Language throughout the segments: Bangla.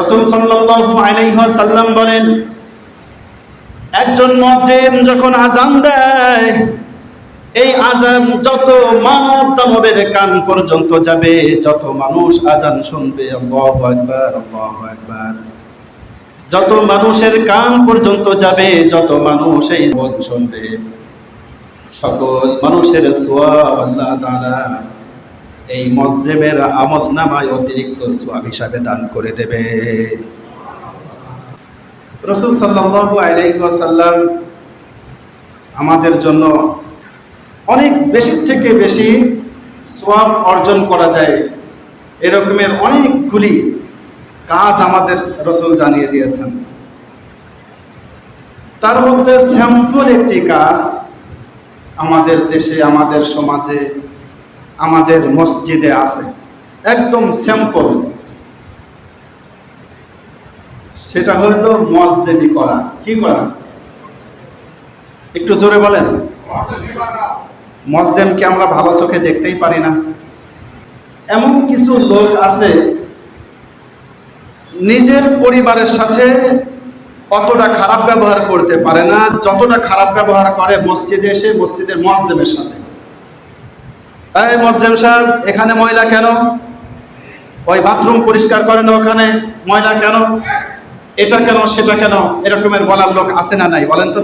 রসুল সাল্লাল্লাহু আলাইহি সাল্লাম বলেন, একজন মুয়াজ্জিন যখন আজান দেয়, এই আজান যত মাতামবের কান পর্যন্ত যাবে, যত মানুষ আজান শুনবে, আল্লাহু আকবার আল্লাহু আকবার। যত মানুষের কান পর্যন্ত যাবে, যত মানুষ এই শুনবে। সকল মানুষের সোয়াব আল্লাহ তাআলা এই মজ্জেমের আমল নামায় অতিরিক্ত সোয়াব হিসাবে দান করে দেবে। রসুল সাল্লাল্লাহু আলাইহি ওয়াসাল্লাম আমাদের জন্য অনেক বেশি থেকে বেশি সোয়াব অর্জন করা যায়। এরকমের অনেকগুলি কাজ আমাদের রসুল জানিয়ে দিয়েছেন। তার মধ্যে স্যাম্পল একটি কাজ আমাদের দেশে, আমাদের সমাজে আমাদের মসজিদে আছে। একদম স্যাম্পল সেটা হইল মসজিদি করা। কি করা? একটু জোরে বলেন। মসজেমকে আমরা ভালো চোখে দেখতেই পারি না? এমন কিছু লোক আছে, নিজের পরিবারের সাথে অতটা খারাপ ব্যবহার করতে পারে না। যতটা খারাপ ব্যবহার করে মসজিদে এসে মসজিদের মসজেমের সাথে। এই মজ্জেম সাহেব, এখানে ময়লা কেন? ওই বাথরুম পরিষ্কার করেন ওখানে, ময়লা কেন? এটা কেন, সেটা কেন? এরকমের বলার লোক আছে না নাই, বলেন তো।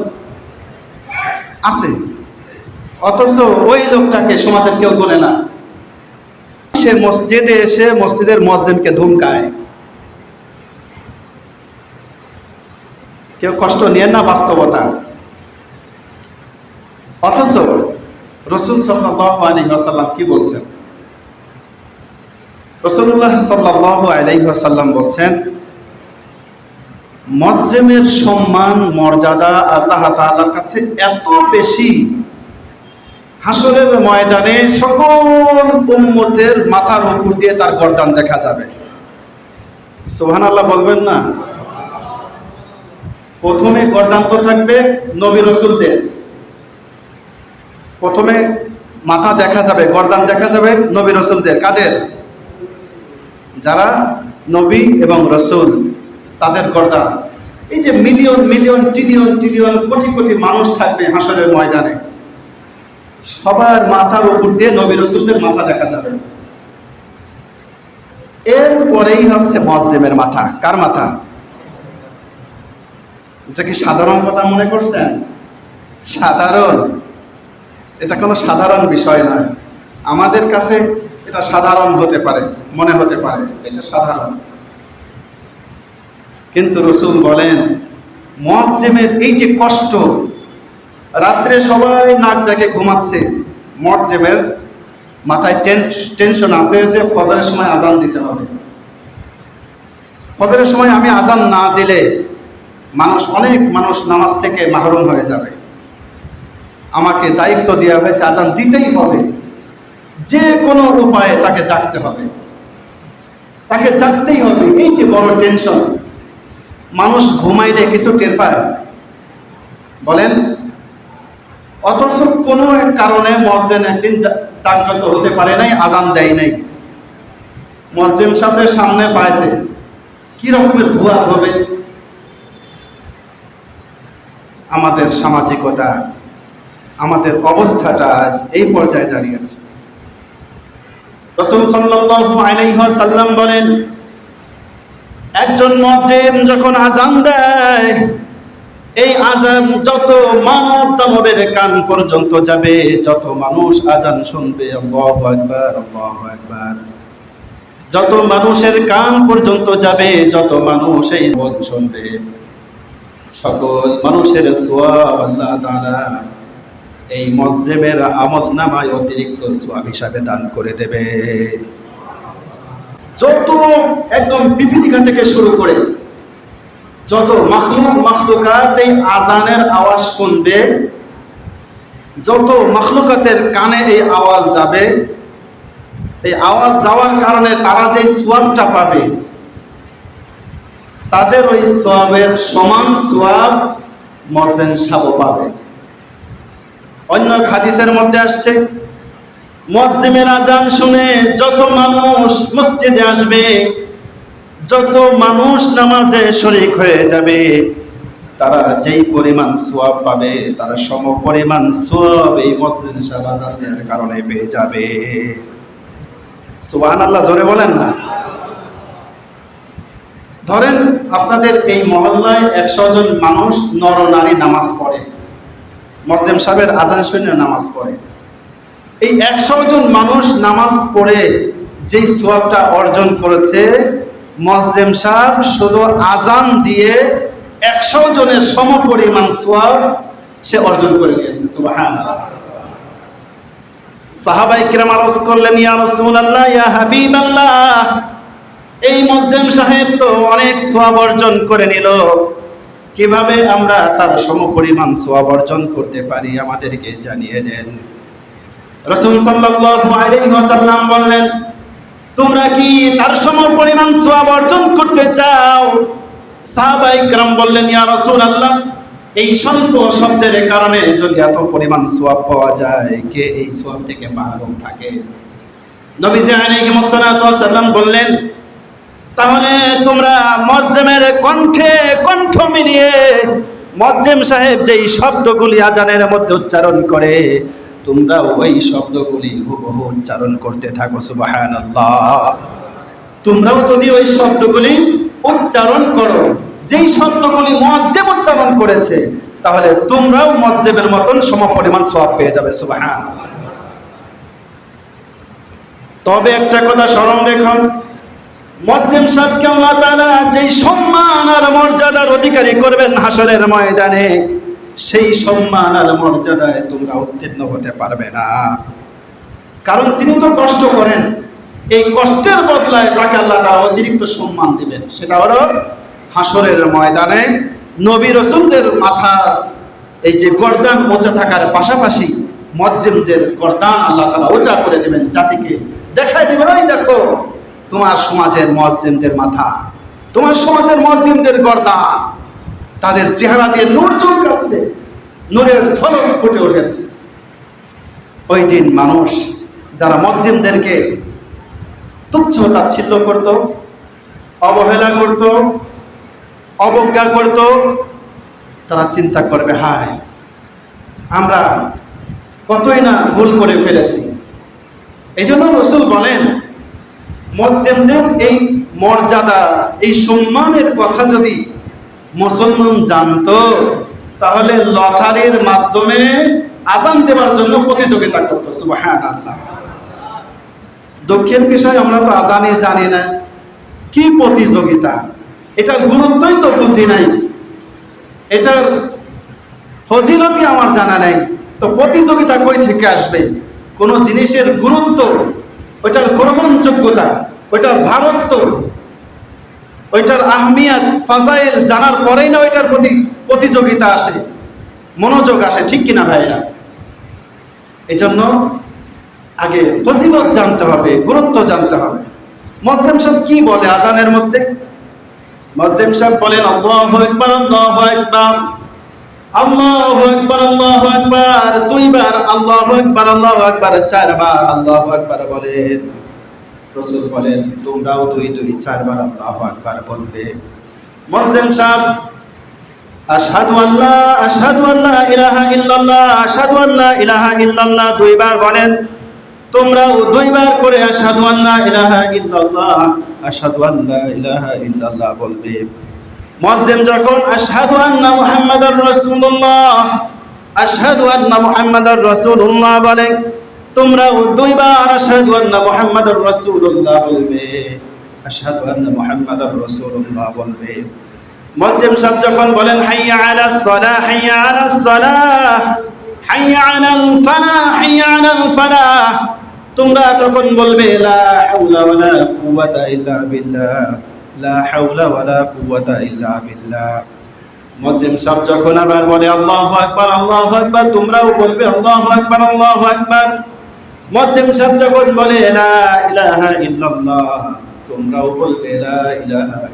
আছে। অথচ ওই লোকটাকে সমাজের কেউ বলে না। সে মসজিদে এসে মসজিদের মসজিদকে ধুমকায়। কেউ কষ্ট নিয়ে না বাস্তবতা। অথচ রসুল ওয়াসাল্লাম কি বলছেন? রসুল্লাহ সাল্লাল্লাহু আলাইহি ওয়াসাল্লাম বলছেন মসজিমের সম্মান, মর্যাদা আল্লাহ তাআলার কাছে এত বেশি। হাসরের ময়দানে সকল উম্মতের মাথার উপর দিয়ে তার গর্দান দেখা যাবে। সোহান আল্লাহ বলবেন না। প্রথমে গরদান তো থাকবে নবী রসুলদের। প্রথমে মাথা দেখা যাবে, গরদান দেখা যাবে নবী রসুলদের, কাদের? যারা নবী এবং রসুল, তাদের গর্দান। এই যে million million trillion trillion crore crore মানুষ থাকবে হাসরের ময়দানে, সবার মাথার উপর দিয়ে নবী রসুলদের মাথা দেখা যাবে। এরপরেই হচ্ছে মসজিমের মাথা। কার মাথা? এটা কি সাধারণ কথা মনে করছেন? সাধারণ। এটা কোনো সাধারণ বিষয় নয় আমাদের কাছে এটা সাধারণ হতে পারে, মনে হতে পারে এটা সাধারণ। কিন্তু রসুল বলেন মজ্জেমের এই যে কষ্ট, রাত্রে সবাই নাক ডাকে ঘুমাচ্ছে মজ্জেমের মাথায় টেনশন আছে যে ফজরের সময় আজান দিতে হবে। ফজরের সময় আমি আজান না দিলে মানুষ, অনেক মানুষ নামাজ থেকে মাহরুম হয়ে যাবে। আমাকে দায়িত্ব দেওয়া হয়েছে, আজান দিতেই হবে। যে কোনো উপায়ে তাকে জাগতে হবে। তাকে জাগতেই হবে, এই যে বড় টেনশন মানুষ ঘুমাইলে কিছু টের পায়। বলেন, অথচ কোনো এক কারণে মসজিদ একদিন জাগ্রত হতে পারে নাই, আজান দেয় নাই। মসজিদ সাহেবের সামনে পাইছে। কি রকমের ধোয়া হবে? আমাদের সামাজিকতা। আমাদের অবস্থাটা আজ এই পর্যায়ে দাঁড়িয়েছে রসুল সাল্লাম বলেন, একজন মুয়াজ্জিন যখন আজান দেয়, এই আজান যত মাতামবের কান পর্যন্ত যাবে, যত মানুষ আজান শুনবে, আল্লাহু আকবার আল্লাহু আকবার। যত মানুষের কান পর্যন্ত যাবে, যত মানুষ এই শুনবে। সকল মানুষের সোয়াব আল্লাহ তাআলা এই মজ্জেমের আমল নামায় অতিরিক্ত সোয়াব হিসাবে দান করে দেবে। যত একদম পিপিলিকা থেকে শুরু করে যত মাখলুক মাখলুকাত এই আজানের আওয়াজ শুনবে, যত মাখলুকাতের কানে এই আওয়াজ যাবে, এই আওয়াজ যাওয়ার কারণে তারা যে সোয়াবটা পাবে, তাদের ওই সোয়াবের সমান সোয়াব মর্জেন সাব পাবে। অন্য হাদিসের মধ্যে আসছে মজ্জিমের আজান শুনে যত মানুষ মসজিদে আসবে, যত মানুষ নামাজে শরিক হয়ে যাবে, তারা যেই পরিমাণ সোয়াব পাবে, তারা সম পরিমাণ সোয়াব এই মসজিদ শাহবাজানের কারণে পেয়ে যাবে। সুবহান আল্লাহ জোরে বলেন না? ধরেন আপনাদের এই মহল্লায় একশো জন মানুষ নর নারী নামাজ পড়ে। মসজিম সাহেবের আজান শুনে নামাজ পড়ে। এই একশো জন মানুষ নামাজ পড়ে যেই সোয়াবটা অর্জন করেছে মসজিম সাহেব শুধু আজান দিয়ে একশো জনের সম পরিমাণ সোয়াব সে অর্জন করে নিয়েছে সুবাহান সাহাবাই কিরাম আরজ করলেন, ইয়া রাসূলুল্লাহ, ইয়া এই মজ্জেম সাহেব তো অনেক সোয়াব অর্জন করে নিল। কীভাবে আমরা তার সমপরিমাণ সোয়াব অর্জন করতে পারি আমাদেরকে জানিয়ে দেন। রসুল সাল্লাম বললেন, তোমরা কি তার সমপরিমাণ সোয়াব অর্জন করতে চাও? সাহাবাইকরাম বললেন, ইয়া রসুল আল্লাহ এই স্বল্প শব্দের কারণে যদি এত পরিমাণ সোয়াব পাওয়া যায়, কে এই সোয়াব থেকে মাহরুম থাকে? নবীজি আলাইহিস সালাম বললেন তাহলে তোমরা মজ্জেমের কণ্ঠে কণ্ঠ মিলিয়ে মজ্জেম সাহেব যেই শব্দগুলি আজানের মধ্যে উচ্চারণ করে তোমরা ওই শব্দগুলি হুবহু উচ্চারণ করতে থাকো, সুবহানাল্লাহ। তোমরাও যদি ওই শব্দগুলি উচ্চারণ করো, যেই শব্দগুলি মজ্জেব উচ্চারণ করেছে, তাহলে তোমরাও মজ্জেবের মতন সমপরিমাণ সওয়াব পেয়ে যাবে সুবহান তবে একটা কথা স্মরণ রেখুন মজ্জেম সাহেবকে আল্লাহ তাআলা যেই সম্মান আর মর্যাদার অধিকারী করবেন হাসরের ময়দানে, সেই সম্মান আর মর্যাদায় তোমরা উত্তীর্ণ হতে পারবে না। কারণ তিনি তো কষ্ট করেন। এই কষ্টের বদলায় তাকে আল্লাহ অতিরিক্ত সম্মান দিবেন। সেটা হলো হাসরের ময়দানে নবী রসুলদের মাথা, এই যে গর্দান ওচা থাকার পাশাপাশি মজ্জেমদের গর্দান আল্লাহ তাআলা ওচা করে দেবেন। জাতিকে দেখাই দেবেন, ওই দেখো তোমার সমাজের মসজিদদের মাথা, তোমার সমাজের মসজিদদের গর্দা তাদের চেহারা দিয়ে নূর চমকাচ্ছে, নূরের ঝলক ফুটে উঠেছে। ওই দিন মানুষ যারা মসজিদদেরকে তুচ্ছ তাচ্ছিল্য করত, অবহেলা করত, অবজ্ঞা করত, তারা চিন্তা করবে, হায়, আমরা কতই না ভুল করে ফেলেছি। এই জন্য রসুল বলেন মজ্জেমদের এই মর্যাদা, এই সম্মানের কথা যদি মুসলমান জানতো, তাহলে লটারির মাধ্যমে আজান দেওয়ার জন্য প্রতিযোগিতা করতো সুবহান আল্লাহ দুঃখের বিষয়, আমরা তো আজানই জানি না। কি প্রতিযোগিতা? এটার গুরুত্বই তো বুঝি নাই। এটার ফজিলতি আমার জানা নাই। তো প্রতিযোগিতা কই থেকে আসবে? কোনো জিনিসের গুরুত্ব ওইটার গ্রহণযোগ্যতা, ওইটার ভারত্ব, ওইটার আহমিয়াত, ফাজাইল জানার পরেই না ওইটার প্রতি প্রতিযোগিতা আসে, মনোযোগ আসে, ঠিক কিনা ভাইরা? এই জন্য আগে ফজিলত জানতে হবে, গুরুত্ব জানতে হবে। মজেম সাহেব কি বলে আজানের মধ্যে? মজেম সাহেব বলেন, আল্লাহু আকবার আল্লাহু আকবার। আল্লাহু আকবার আল্লাহু আকবার, দুইবার আল্লাহু আকবার আল্লাহু আকবার, চারবার আল্লাহু আকবার বলেন। রাসূল বলেন, তোমরাও দুই দুই, চারবার আল্লাহু আকবার বলবে। মুয়াজ্জিন সাহেব, আশহাদু আল্লাহ আশহাদু আল্লা ইলাহা ইল্লাল্লাহ, আশহাদু আল্লা ইলাহা ইল্লাল্লাহ। দুইবার বলেন, তোমরাও দুইবার করে আশহাদু আল্লা ইলাহা ইল্লাল্লাহ, আশহাদু আল্লা ইলাহা ইল্লাল্লাহ বলবে। মুয়াজ্জিন যখন আশহাদু আন্না মুহাম্মাদার রাসূলুল্লাহ, আশহাদু আন্না মুহাম্মাদার রাসূলুল্লাহ বলে, তোমরাও দুইবার আশহাদু আন্না মুহাম্মাদার রাসূলুল্লাহ বলবে। আশহাদু আন্না মুহাম্মাদার রাসূলুল্লাহ বলবে। মুয়াজ্জিন সাহেব যখন বলেন, হাইয়া আলাস সালাহ হাইয়া আলাস সালাহ হাইয়া আলাল ফালাহ হাইয়া আলাল ফালাহ তোমরা তখন বলবে, লা হাওলা ওয়ালা কুওয়াতা ইল্লা বিল্লাহ। তোমরাও বলবে যখন বলে তোমরাও বলবে ইলাহা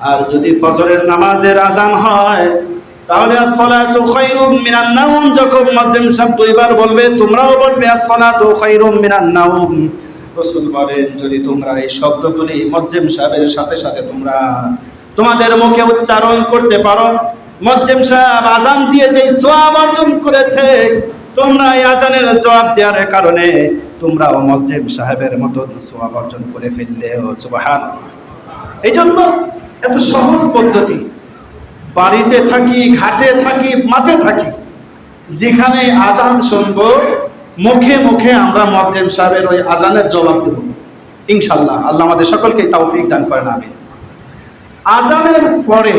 আর যদি ফজরের নামাজের আজান হয়, তাহলে যখন মুয়াজ্জিন সাহেব দুইবার বলবে, তোমরাও বলবে, আসসালাতু খায়রুম মিনান রসুল বলেন যদি তোমরা এই শব্দগুলি মজ্জেম সাহেবের সাথে সাথে তোমরা তোমাদের মুখে উচ্চারণ করতে পারো, মজ্জেম সাহেব আজান দিয়ে যে সোয়াব অর্জন করেছে, তোমরা এই আজানের জবাব দেওয়ার কারণে তোমরাও মজ্জেম সাহেবের মতো সোয়াব অর্জন করে ফেললেও সুবাহান এই জন্য এত সহজ পদ্ধতি। বাড়িতে থাকি, ঘাটে থাকি, মাঠে থাকি, যেখানে আজান শুনব মুখে মুখে আমরা মকজেম সাহেবের ওই আজানের জবাব দেব। ইনশাল্লাহ আল্লাহ আমাদের সকলকে তৌফিক দান করেন আমি আজানের পরে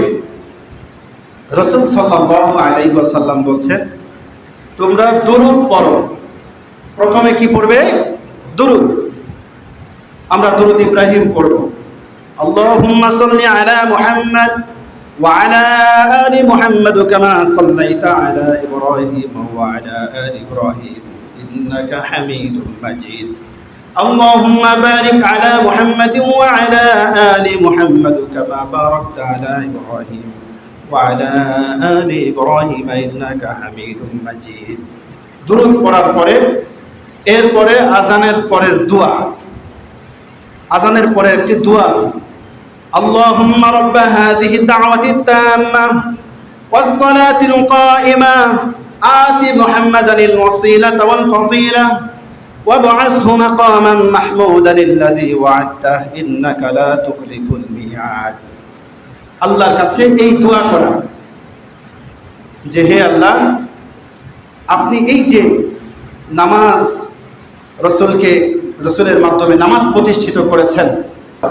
রসুল সাল্লাম আলাইসাল্লাম বলছে তোমরা দুরুদ পড়ো। প্রথমে কি পড়বে? দুরুদ। আমরা দুরুদ ইব্রাহিম পড়ব। আল্লাহুম্মা সাল্লি আলা মুহাম্মদ ওয়া আলা আলি মুহাম্মদ إنك حميد مجيد اللهم بارك على محمد وعلى آل محمد كما باركت على إبراهيم وعلى آل إبراهيم إنك حميد مجيد দুরুদ পড়ার পরে এরপরে আজানের পরের দোয়া আজানের পরে একটি দোয়া আছে اللهم رب هذه الدعوة التامة والصلاة القائمة آت محمدا الوسيلة والفضيلة وابعثه مقاما محمودا الذي وعدته إنك لا تخلف الميعاد আল্লাহর কাছে এই দোয়া করা যে হে আল্লাহ আপনি এই যে নামাজ রসুলকে রসুলের মাধ্যমে নামাজ প্রতিষ্ঠিত করেছেন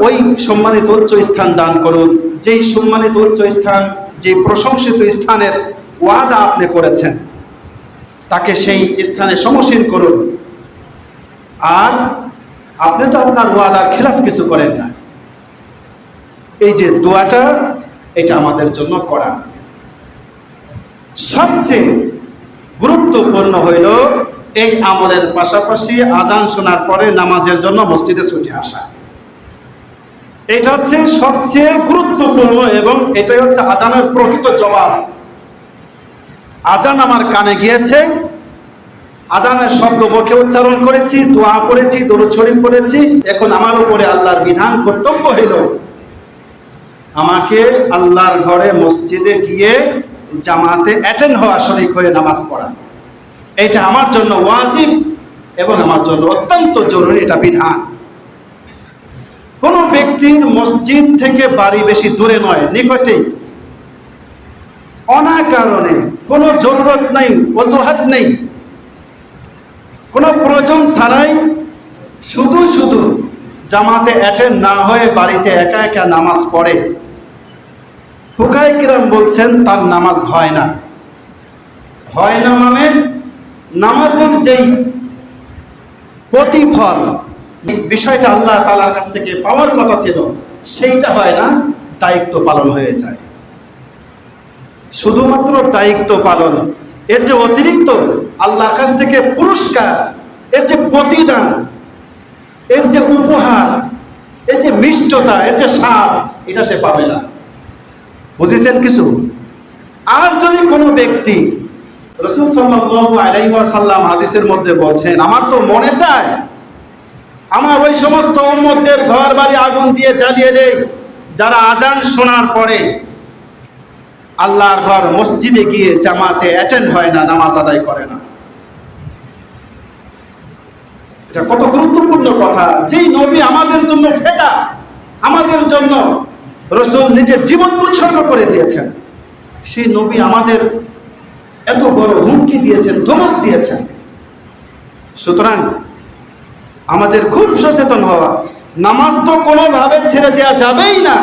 ওই সম্মানিত উচ্চ স্থান দান করুন যেই সম্মানিত উচ্চ স্থান যে প্রশংসিত স্থানের ওয়াদা আপনি করেছেন তাকে সেই স্থানে সমসীন করুন। আর আপনি তো আপনার ওয়াদার খেলাফ কিছু করেন না। এই যে দোয়াটা, এটা আমাদের জন্য করা। সবচেয়ে গুরুত্বপূর্ণ হইল এই আমলের পাশাপাশি আজান শোনার পরে নামাজের জন্য মসজিদে ছুটে আসা। এটা হচ্ছে সবচেয়ে গুরুত্বপূর্ণ এবং এটাই হচ্ছে আজানের প্রকৃত জবাব। আজান আমার কানে গিয়েছে। আজানের শব্দ মুখে উচ্চারণ করেছি, দোয়া করেছি, দরুদ শরীফ করেছি এখন আমার উপরে আল্লাহর বিধান কর্তব্য হইল। আমাকে আল্লাহর ঘরে মসজিদে গিয়ে জামাতে অ্যাটেন্ড হওয়া শরিক হয়ে নামাজ পড়া। এটা আমার জন্য ওয়াজিব এবং আমার জন্য অত্যন্ত জরুরি এটা বিধান। কোন ব্যক্তির মসজিদ থেকে বাড়ি বেশি দূরে নয়, নিকটেই। অনাকারণে কোনো জরুরত নেই অজুহাত নেই। কোনো প্রয়োজন ছাড়াই শুধু শুধু জামাতে অ্যাটেন্ড না হয়ে বাড়িতে একা একা নামাজ পড়ে। হুকাই কিরাম বলছেন, তার নামাজ হয় না। হয় না মানে নামাজের যেই প্রতিফল, বিষয়টা আল্লাহ তালার কাছ থেকে পাওয়ার কথা ছিল, সেইটা হয় না, দায়িত্ব পালন হয়ে যায়। শুধুমাত্র দায়িত্ব পালন, এর যে অতিরিক্ত আল্লাহর কাছ থেকে পুরস্কার, এর যে প্রতিদান, এর যে উপহার, এর যে মিষ্টতা, এর যে সাপ এটা সে পাবে না। বুঝেছেন কিছু? আর যদি কোনো ব্যক্তি রসুল সাল্লাল্লাহু আলাইহি ওয়াসাল্লাম হাদিসের মধ্যে বলছেন, আমার তো মনে চায়, আমার ওই সমস্ত উম্মতদের ঘর বাড়ি আগুন দিয়ে জ্বালিয়ে দেয় যারা আজান শোনার পরে আল্লাহর ঘর মসজিদে গিয়ে জামাতে অ্যাটেন্ড হয় না, নামাজ আদায় করে না। এটা কত গুরুত্বপূর্ণ কথা। যেই নবী আমাদের জন্য ফেদা, আমাদের জন্য রসুল নিজের জীবন উৎসর্গ করে দিয়েছেন। সেই নবী আমাদের এত বড় হুমকি দিয়েছেন, ধমক দিয়েছেন। সুতরাং আমাদের খুব সচেতন হওয়া। নামাজ তো কোনোভাবে ছেড়ে দেওয়া যাবেই না।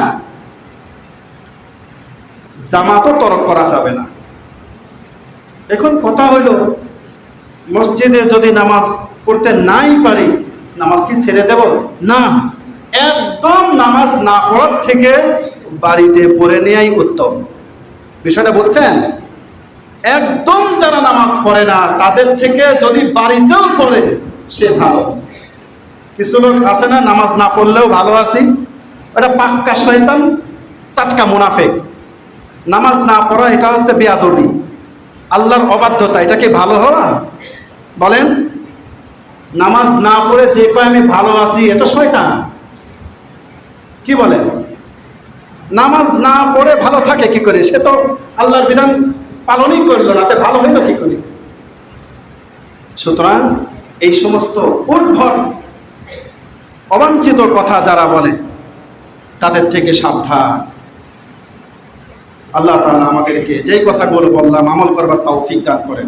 জামাতও তরক করা যাবে না। এখন কথা হইল, মসজিদে যদি নামাজ পড়তে নাই পারি, নামাজ কি ছেড়ে দেব? না। একদম নামাজ না পড়ার থেকে বাড়িতে পড়ে নেওয়াই উত্তম। বিষয়টা বুঝছেন? একদম যারা নামাজ পড়ে না, তাদের থেকে যদি বাড়িতেও পড়ে, সে ভালো। কিছু লোক আছে না, নামাজ না পড়লেও ভালো আছি। এটা পাক্কা শয়তান, টাটকা মুনাফেক। নামাজ না পড়া, এটা হচ্ছে বেয়াদবি। আল্লাহর অবাধ্যতা, এটা কি ভালো হওয়া? বলেন, নামাজ না পড়ে যে কয় আমি ভালো আছি এটা শয়তান। কি বলেন? নামাজ না পড়ে ভালো থাকে কি করে? সে তো আল্লাহর বিধান পালনই করল না, তে ভালো হইল কি করে? সুতরাং এই সমস্ত উদ্ভট, অবাঞ্ছিত কথা যারা বলে, তাদের থেকে সাবধান। আল্লাহ তালা আমাদেরকে যেই কথাগুলো বললাম আমল করবার তৌফিক দান করেন।